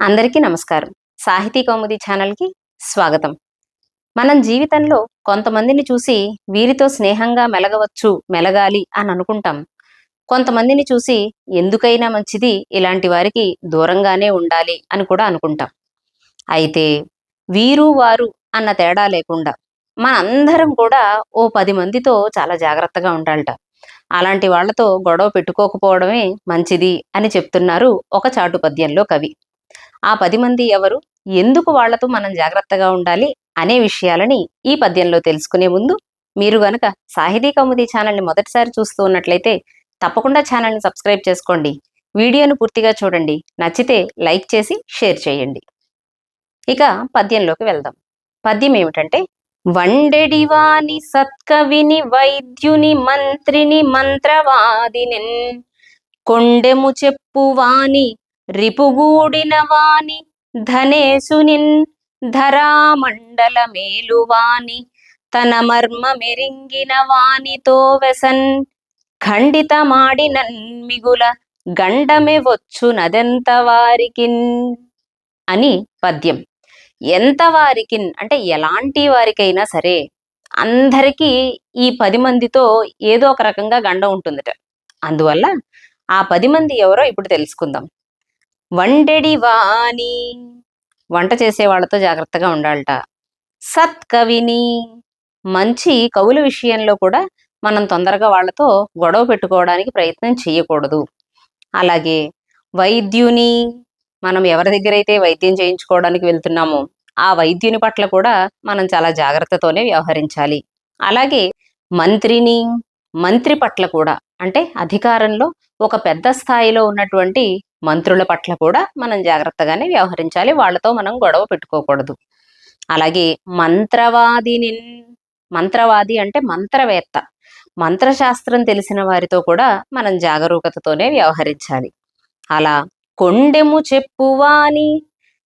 అందరికీ నమస్కారం. సాహితీ కౌముది ఛానల్కి స్వాగతం. మనం జీవితంలో కొంతమందిని చూసి వీరితో స్నేహంగా మెలగవచ్చు మెలగాలి అని అనుకుంటాం. కొంతమందిని చూసి ఎందుకైనా మంచిది ఇలాంటి వారికి దూరంగానే ఉండాలి అని కూడా అనుకుంటాం. అయితే వీరు వారు అన్న తేడా లేకుండా మనందరం కూడా ఓ పది మందితో చాలా జాగ్రత్తగా ఉండాలట. అలాంటి వాళ్ళతో గొడవ పెట్టుకోకపోవడమే మంచిది అని చెప్తున్నారు ఒక చాటు పద్యంలో కవి. ఆ పది మంది ఎవరు? ఎందుకు వాళ్ళతో మనం జాగ్రత్తగా ఉండాలి? అనే విషయాలని ఈ పద్యంలో తెలుసుకునే ముందు మీరు గనక సాహితీ కౌముది ఛానల్ని మొదటిసారి చూస్తూ ఉన్నట్లయితే తప్పకుండా ఛానల్ని సబ్స్క్రైబ్ చేసుకోండి. వీడియోను పూర్తిగా చూడండి. నచ్చితే లైక్ చేసి షేర్ చేయండి. ఇక పద్యంలోకి వెళ్దాం. పద్యం ఏమిటంటే వండెడివాని సత్కవిని వైద్యుని మంత్రిని మంత్రవాదిని కొండెము చెప్పువాని రిపుగూడిన వాణి ధనేశునిన్ ధరామండల మేలువాని తన మర్మ మెరింగిన వానితో వెసన్ ఖండితమాడినన్ మిగుల గండమే వచ్చు నదెంత వారికిన్? అని పద్యం. ఎంత వారికిన్? అంటే ఎలాంటి వారికైనా సరే అందరికీ ఈ పది మందితో ఏదో ఒక రకంగా గండ ఉంటుందట. అందువల్ల ఆ పది మంది ఎవరో ఇప్పుడు తెలుసుకుందాం. వండెడి వాణి. వంట చేసే వాళ్ళతో జాగ్రత్తగా ఉండాలట. సత్కవిని. మంచి కవుల విషయంలో కూడా మనం తొందరగా వాళ్ళతో గొడవ పెట్టుకోవడానికి ప్రయత్నం చేయకూడదు. అలాగే వైద్యుని. మనం ఎవరి దగ్గర అయితే వైద్యం చేయించుకోవడానికి వెళ్తున్నామో ఆ వైద్యుని పట్ల కూడా మనం చాలా జాగ్రత్తతోనే వ్యవహరించాలి. అలాగే మంత్రిని. మంత్రి పట్ల కూడా అంటే అధికారంలో ఒక పెద్ద స్థాయిలో ఉన్నటువంటి మంత్రుల పట్ల కూడా మనం జాగ్రత్తగానే వ్యవహరించాలి. వాళ్ళతో మనం గొడవ పెట్టుకోకూడదు. అలాగే మంత్రవాదిని మంత్రవాది అంటే మంత్రవేత్త. మంత్రశాస్త్రం తెలిసిన వారితో కూడా మనం జాగరూకతతోనే వ్యవహరించాలి. అలా కొండెము చెప్పువాని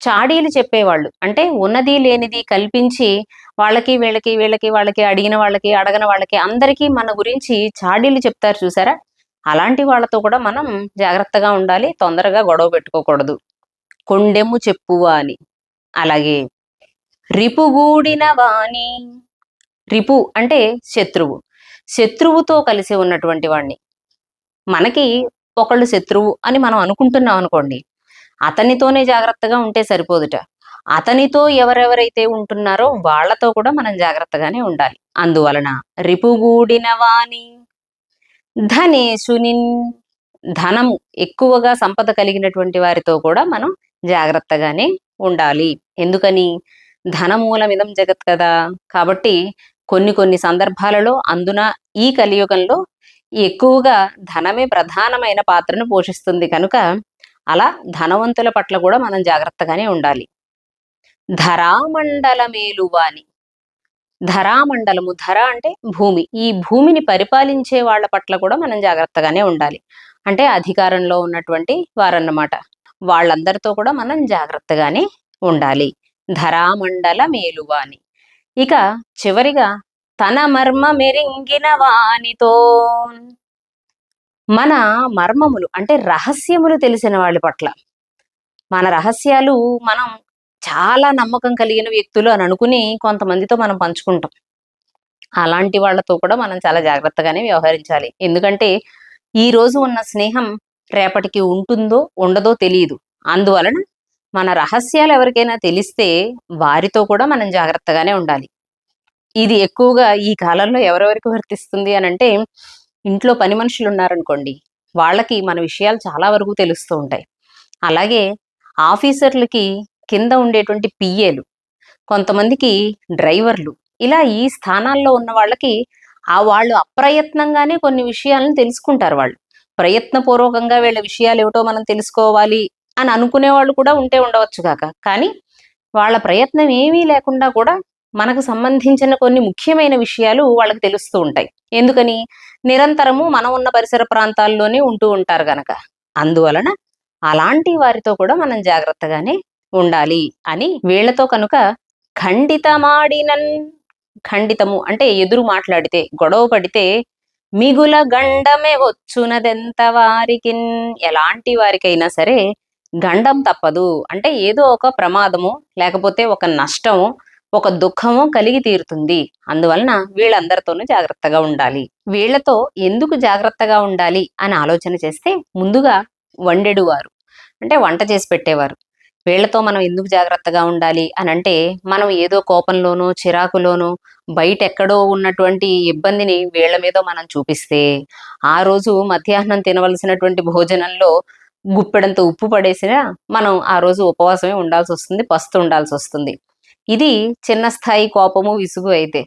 చాడీలు చెప్పేవాళ్ళు. అంటే ఉన్నది లేనిది కల్పించి వాళ్ళకి వీళ్ళకి వీళ్ళకి వాళ్ళకి అడిగిన వాళ్ళకి అడగని వాళ్ళకి అందరికీ మన గురించి చాడీలు చెప్తారు చూసారా? అలాంటి వాళ్ళతో కూడా మనం జాగ్రత్తగా ఉండాలి తొందరగా గొడవ పెట్టుకోకూడదు. కొండెము చెప్పువా అని అలాగే రిపుగూడిన వాణి. రిపు అంటే శత్రువు. శత్రువుతో కలిసి ఉన్నటువంటి వాణ్ణి. మనకి ఒకళ్ళు శత్రువు అని మనం అనుకుంటున్నాం అనుకోండి అతనితోనే జాగ్రత్తగా ఉంటే సరిపోదుట. అతనితో ఎవరెవరైతే ఉంటున్నారో వాళ్ళతో కూడా మనం జాగ్రత్తగానే ఉండాలి. అందువలన రిపుగూడిన వాణి. ధనేశునిన్ ధనము ఎక్కువగా సంపద కలిగినటువంటి వారితో కూడా మనం జాగ్రత్తగానే ఉండాలి. ఎందుకని? ధనమూలమిదం జగత్ కదా. కాబట్టి కొన్ని కొన్ని సందర్భాలలో అందున ఈ కలియుగంలో ఎక్కువగా ధనమే ప్రధానమైన పాత్రను పోషిస్తుంది కనుక అలా ధనవంతుల పట్ల కూడా మనం జాగ్రత్తగానే ఉండాలి. ధరామండల మేలువాని ధరామండలము. ధర అంటే భూమి. ఈ భూమిని పరిపాలించే వాళ్ళ పట్ల కూడా మనం జాగ్రత్తగానే ఉండాలి. అంటే అధికారంలో ఉన్నటువంటి వారన్నమాట. వాళ్ళందరితో కూడా మనం జాగ్రత్తగానే ఉండాలి. ధరామండల మేలువాని ఇక చివరిగా తన మర్మ మెరింగిన వానితో మన మర్మములు అంటే రహస్యములు తెలిసిన వాళ్ళ పట్ల. మన రహస్యాలు మనం చాలా నమ్మకం కలిగిన వ్యక్తులు అని అనుకుని కొంతమందితో మనం పంచుకుంటాం. అలాంటి వాళ్ళతో కూడా మనం చాలా జాగ్రత్తగానే వ్యవహరించాలి. ఎందుకంటే ఈ రోజు ఉన్న స్నేహం రేపటికి ఉంటుందో ఉండదో తెలియదు అందువలన మన రహస్యాలు ఎవరికైనా తెలిస్తే వారితో కూడా మనం జాగ్రత్తగానే ఉండాలి. ఇది ఎక్కువగా ఈ కాలంలో ఎవరెవరికి వర్తిస్తుంది అని అంటే ఇంట్లో పని మనుషులు ఉన్నారనుకోండి వాళ్ళకి మన విషయాలు చాలా వరకు తెలుస్తూ ఉంటాయి. అలాగే ఆఫీసర్లకి కింద ఉండేటువంటి పిఏలు కొంతమందికి డ్రైవర్లు. ఇలా ఈ స్థానాల్లో ఉన్న వాళ్ళకి ఆ వాళ్ళు అప్రయత్నంగానే కొన్ని విషయాలను తెలుసుకుంటారు వాళ్ళు. ప్రయత్నపూర్వకంగా వీళ్ళ విషయాలు ఏమిటో మనం తెలుసుకోవాలి అని అనుకునే వాళ్ళు కూడా ఉంటే ఉండవచ్చు కాక. కానీ వాళ్ళ ప్రయత్నం ఏమీ లేకుండా కూడా మనకు సంబంధించిన కొన్ని ముఖ్యమైన విషయాలు వాళ్ళకి తెలుస్తూ ఉంటాయి. ఎందుకని? నిరంతరము మనం ఉన్న పరిసర ప్రాంతాల్లోనే ఉంటూ ఉంటారు గనక. అందువలన అలాంటి వారితో కూడా మనం జాగ్రత్తగానే ఉండాలి అని వీళ్ళతో కనుక ఖండితమాడినన్ ఖండితము అంటే ఎదురు మాట్లాడితే గొడవ పడితే మిగుల గండమే వచ్చునదెంత వారికి ఎలాంటి వారికైనా సరే గండం తప్పదు. అంటే ఏదో ఒక ప్రమాదము లేకపోతే ఒక నష్టము ఒక దుఃఖము కలిగి తీరుతుంది. అందువలన వీళ్ళందరితోనూ జాగ్రత్తగా ఉండాలి. వీళ్ళతో ఎందుకు జాగ్రత్తగా ఉండాలి అని ఆలోచన చేస్తే ముందుగా వండెడువారు. అంటే వంట చేసి పెట్టేవారు. వీళ్ళతో మనం ఎందుకు జాగ్రత్తగా ఉండాలి అని అంటే మనం ఏదో కోపంలోనూ చిరాకులోనూ బయట ఎక్కడో ఉన్నటువంటి ఇబ్బందిని వీళ్ళ మీద మనం చూపిస్తే ఆ రోజు మధ్యాహ్నం తినవలసినటువంటి భోజనంలో గుప్పెడంత ఉప్పు పడేసినా మనం ఆ రోజు ఉపవాసమే ఉండాల్సి వస్తుంది పస్తు ఉండాల్సి వస్తుంది. ఇది చిన్న స్థాయి కోపము విసుగు అయితే.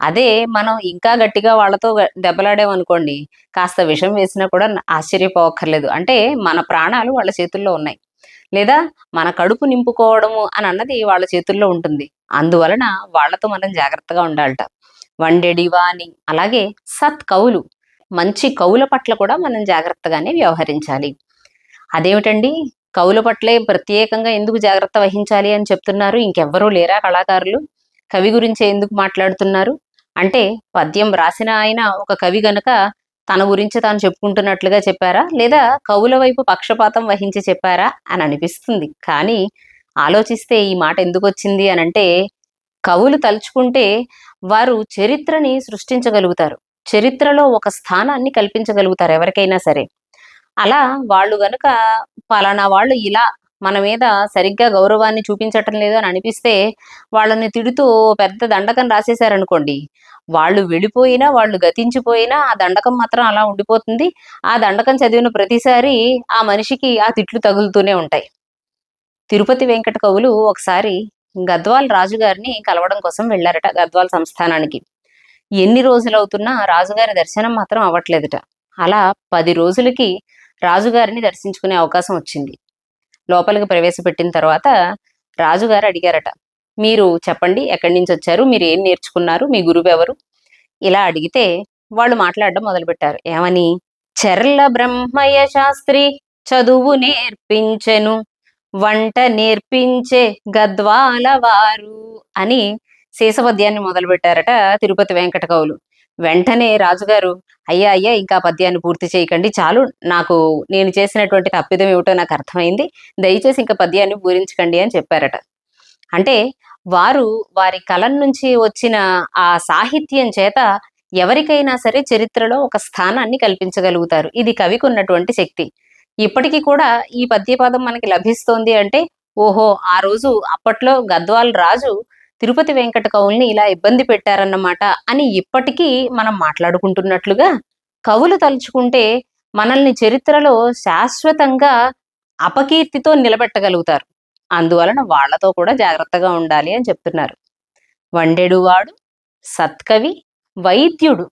అదే మనం ఇంకా గట్టిగా వాళ్ళతో దెబ్బలాడేమనుకోండి కాస్త విషం వేసినా కూడా ఆశ్చర్యపోవక్కర్లేదు. అంటే మన ప్రాణాలు వాళ్ళ చేతుల్లో ఉన్నాయి. లేదా మన కడుపు నింపుకోవడము అని అన్నది వాళ్ళ చేతుల్లో ఉంటుంది. అందువలన వాళ్ళతో మనం జాగ్రత్తగా ఉండాలట. వండెడి వాని అలాగే సత్ కవులు మంచి కవుల పట్ల కూడా మనం జాగ్రత్తగానే వ్యవహరించాలి. అదేమిటండి? కవుల పట్లే ప్రత్యేకంగా ఎందుకు జాగ్రత్త వహించాలి అని చెప్తున్నారు? ఇంకెవ్వరూ లేరా కళాకారులు? కవి గురించి ఎందుకు మాట్లాడుతున్నారు? అంటే పద్యం రాసిన ఆయన ఒక కవి గనక తన గురించి తాను చెప్పుకుంటున్నట్లుగా చెప్పారా? లేదా కవుల వైపు పక్షపాతం వహించి చెప్పారా? అని అనిపిస్తుంది. కానీ ఆలోచిస్తే ఈ మాట ఎందుకు వచ్చింది అని అంటే కవులు తలుచుకుంటే వారు చరిత్రని సృష్టించగలుగుతారు. చరిత్రలో ఒక స్థానాన్ని కల్పించగలుగుతారు ఎవరికైనా సరే. అలా వాళ్ళు గనుక పలానా వాళ్ళు ఇలా మన మీద సరిగ్గా గౌరవాన్ని చూపించటం లేదు అని అనిపిస్తే వాళ్ళని తిడుతూ పెద్ద దండకం రాసేశారనుకోండి. వాళ్ళు వెళ్ళిపోయినా వాళ్ళు గతించిపోయినా ఆ దండకం మాత్రం అలా ఉండిపోతుంది. ఆ దండకం చదివిన ప్రతిసారి ఆ మనిషికి ఆ తిట్లు తగులుతూనే ఉంటాయి. తిరుపతి వెంకట కవులు ఒకసారి గద్వాల్ రాజుగారిని కలవడం కోసం వెళ్ళారట గద్వాల్ సంస్థానానికి. ఎన్ని రోజులు అవుతున్నా రాజుగారి దర్శనం మాత్రం అవ్వట్లేదట. అలా పది రోజులకి రాజుగారిని దర్శించుకునే అవకాశం వచ్చింది. లోపలికి ప్రవేశపెట్టిన తర్వాత రాజుగారు అడిగారట మీరు చెప్పండి ఎక్కడి నుంచి వచ్చారు మీరు ఏం నేర్చుకున్నారు మీ గురువు ఎవరు ఇలా అడిగితే వాళ్ళు మాట్లాడడం మొదలుపెట్టారు ఏమని? చెర్ల బ్రహ్మయ్య శాస్త్రి చదువు నేర్పించెను వంట నేర్పించే గద్వాల వారు అని శేషపద్యాన్ని మొదలుపెట్టారట తిరుపతి వెంకట కవులు వెంటనే రాజుగారు అయ్యా అయ్యా ఇంకా పద్యాన్ని పూర్తి చేయకండి చాలు. నాకు నేను చేసినటువంటి తప్పిదం ఏమిటో నాకు అర్థమైంది. దయచేసి ఇంకా పద్యాన్ని పూరించకండి అని చెప్పారట. అంటే వారు వారి కలం నుంచి వచ్చిన ఆ సాహిత్యం చేత ఎవరికైనా సరే చరిత్రలో ఒక స్థానాన్ని కల్పించగలుగుతారు. ఇది కవికి ఉన్నటువంటి శక్తి. ఇప్పటికీ కూడా ఈ పద్యపదం మనకి లభిస్తోంది అంటే ఓహో ఆ రోజు అప్పట్లో గద్వాల్ రాజు తిరుపతి వెంకట కవుల్ని ఇలా ఇబ్బంది పెట్టారన్నమాట అని ఇప్పటికీ మనం మాట్లాడుకుంటున్నట్లుగా కవులు తలుచుకుంటే మనల్ని చరిత్రలో శాశ్వతంగా అపకీర్తితో నిలబెట్టగలుగుతారు. అందువలన వాళ్ళతో కూడా జాగ్రత్తగా ఉండాలి అని చెప్తున్నారు. వండెడువాడు సత్కవి వైద్యుడు.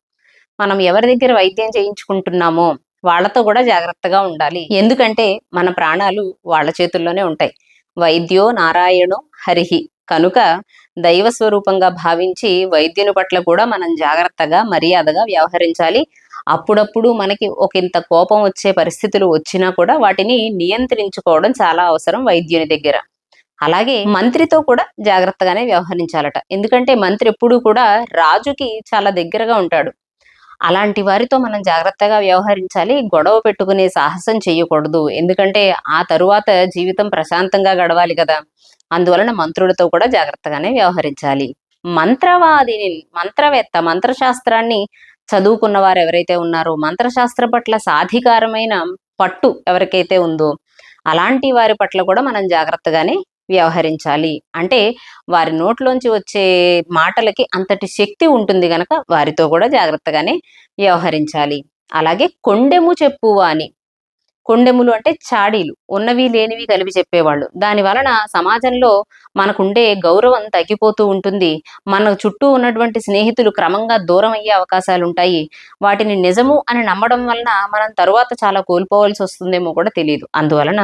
మనం ఎవరి దగ్గర వైద్యం చేయించుకుంటున్నామో వాళ్ళతో కూడా జాగ్రత్తగా ఉండాలి. ఎందుకంటే మన ప్రాణాలు వాళ్ళ చేతుల్లోనే ఉంటాయి. వైద్యో నారాయణో హరిహి. కనుక దైవ స్వరూపంగా భావించి వైద్యుని పట్ల కూడా మనం జాగ్రత్తగా మర్యాదగా వ్యవహరించాలి. అప్పుడప్పుడు మనకి ఒక ఇంత కోపం వచ్చే పరిస్థితులు వచ్చినా కూడా వాటిని నియంత్రించుకోవడం చాలా అవసరం వైద్యుని దగ్గర. అలాగే మంత్రితో కూడా జాగ్రత్తగానే వ్యవహరించాలట. ఎందుకంటే మంత్రి ఎప్పుడూ కూడా రాజుకి చాలా దగ్గరగా ఉంటాడు. అలాంటి వారితో మనం జాగ్రత్తగా వ్యవహరించాలి. గొడవ పెట్టుకునే సాహసం చేయకూడదు. ఎందుకంటే ఆ తరువాత జీవితం ప్రశాంతంగా గడవాలి కదా. అందువలన మంత్రులతో కూడా జాగ్రత్తగానే వ్యవహరించాలి. మంత్రవాదిని మంత్రవేత్త మంత్రశాస్త్రాన్ని చదువుకున్న వారు ఎవరైతే ఉన్నారో మంత్రశాస్త్ర పట్ల సాధికారమైన పట్టు ఎవరికైతే ఉందో అలాంటి వారి పట్ల కూడా మనం జాగ్రత్తగానే వ్యవహరించాలి. అంటే వారి నోట్లోంచి వచ్చే మాటలకి అంతటి శక్తి ఉంటుంది గనక వారితో కూడా జాగ్రత్తగానే వ్యవహరించాలి. అలాగే కొండెము చెప్పువాని అని కొండెములు అంటే చాడీలు. ఉన్నవి లేనివి కలిపి చెప్పేవాళ్ళు. దాని వలన సమాజంలో మనకుండే గౌరవం తగ్గిపోతూ ఉంటుంది. మన చుట్టూ ఉన్నటువంటి స్నేహితులు క్రమంగా దూరం అయ్యే అవకాశాలు ఉంటాయి. వాటిని నిజము అని నమ్మడం వలన మనం తరువాత చాలా కోల్పోవాల్సి వస్తుందేమో కూడా తెలియదు అందువలన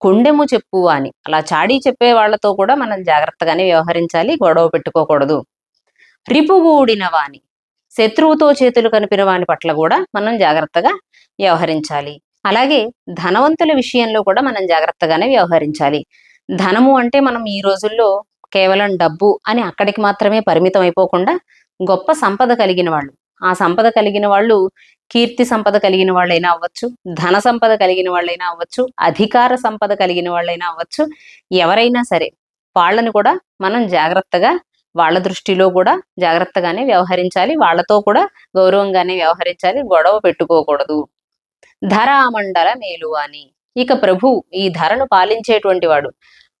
కొండెము చెప్పు అని అలా చాడీ చెప్పే వాళ్ళతో కూడా మనం జాగ్రత్తగానే వ్యవహరించాలి గొడవ పెట్టుకోకూడదు. రిపుగూడిన వాణి శత్రువుతో చేతులు కనిపిన వాని పట్ల కూడా మనం జాగ్రత్తగా వ్యవహరించాలి. అలాగే ధనవంతుల విషయంలో కూడా మనం జాగ్రత్తగానే వ్యవహరించాలి. ధనము అంటే మనం ఈ రోజుల్లో కేవలం డబ్బు అని అక్కడికి మాత్రమే పరిమితం అయిపోకుండా గొప్ప సంపద కలిగిన వాళ్ళు. ఆ సంపద కలిగిన వాళ్ళు కీర్తి సంపద కలిగిన వాళ్ళైనా అవ్వచ్చు ధన సంపద కలిగిన వాళ్ళైనా అవ్వచ్చు అధికార సంపద కలిగిన వాళ్ళైనా అవ్వచ్చు ఎవరైనా సరే వాళ్ళని కూడా మనం జాగ్రత్తగా వాళ్ళ దృష్టిలో కూడా జాగ్రత్తగానే వ్యవహరించాలి. వాళ్ళతో కూడా గౌరవంగానే వ్యవహరించాలి. గొడవ పెట్టుకోకూడదు. ధరామండల మేలువాని ఇక ప్రభు ఈ ధరను పాలించేటువంటి వాడు.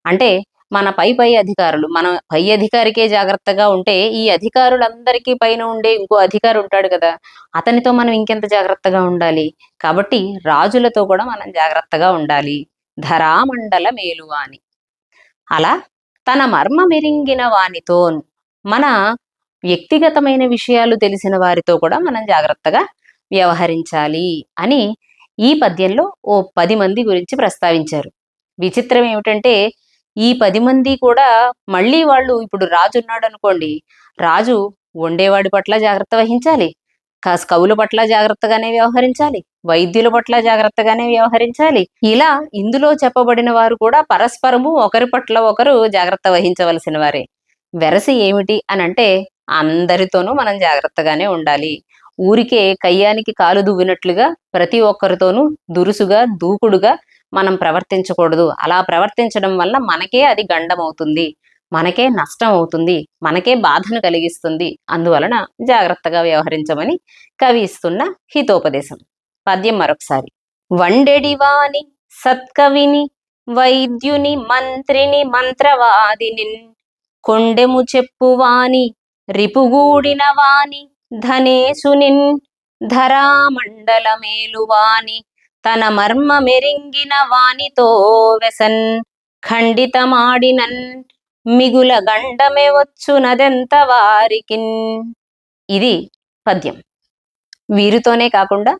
అంటే మన పై పై అధికారులు మన పై అధికారికే జాగ్రత్తగా ఉంటే ఈ అధికారులందరికీ పైన ఉండే ఇంకో అధికారి ఉంటాడు కదా. అతనితో మనం ఇంకెంత జాగ్రత్తగా ఉండాలి? కాబట్టి రాజులతో కూడా మనం జాగ్రత్తగా ఉండాలి. ధరామండల మేలువాని అలా తన మర్మ మెరింగిన వానితో మన వ్యక్తిగతమైన విషయాలు తెలిసిన వారితో కూడా మనం జాగ్రత్తగా వ్యవహరించాలి అని ఈ పద్యంలో ఓ పది మంది గురించి ప్రస్తావించారు. విచిత్రం ఏమిటంటే ఈ పది మంది కూడా మళ్ళీ వాళ్ళు ఇప్పుడు రాజు ఉన్నాడు అనుకోండి రాజు వండేవాడి పట్ల జాగ్రత్త వహించాలి కాస్ కవుల పట్ల జాగ్రత్తగానే వ్యవహరించాలి వైద్యుల పట్ల జాగ్రత్తగానే వ్యవహరించాలి. ఇలా ఇందులో చెప్పబడిన వారు కూడా పరస్పరము ఒకరి పట్ల ఒకరు జాగ్రత్త వహించవలసిన వారే. వెరసి ఏమిటి అని అంటే అందరితోనూ మనం జాగ్రత్తగానే ఉండాలి. ఊరికే కయ్యానికి కాలు దువ్వినట్లుగా ప్రతి ఒక్కరితోనూ దురుసుగా దూకుడుగా మనం ప్రవర్తించకూడదు. అలా ప్రవర్తించడం వల్ల మనకే అది గండం అవుతుంది మనకే నష్టం అవుతుంది మనకే బాధను కలిగిస్తుంది. అందువలన జాగ్రత్తగా వ్యవహరించమని కవి ఇస్తున్న హితోపదేశం. పద్యం మరొకసారి. వండెడివాని సత్కవిని వైద్యుని మంత్రిని మంత్రవాదిని కొండెము చెప్పువాని రిపుగూడిన వాని ధనేశునిన్ ధరామండలమేలువాని తన మర్మ మెరింగిన వానితో వెసన్ ఖండితమాడినన్ మిగుల గండమే వచ్చునదెంత వారికిన్. ఇది పద్యం. వీరితోనే కాకుండా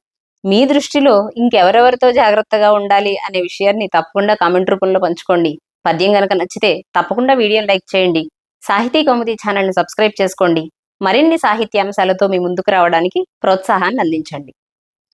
మీ దృష్టిలో ఇంకెవరెవరితో జాగ్రత్తగా ఉండాలి అనే విషయాన్ని తప్పకుండా కామెంట్ రూపంలో పంచుకోండి. పద్యం కనుక నచ్చితే తప్పకుండా వీడియోని లైక్ చేయండి. సాహితీ కౌముది ఛానల్ని సబ్స్క్రైబ్ చేసుకోండి. మరిన్ని సాహిత్యాంశాలతో మీ ముందుకు రావడానికి ప్రోత్సాహాన్ని అందించండి.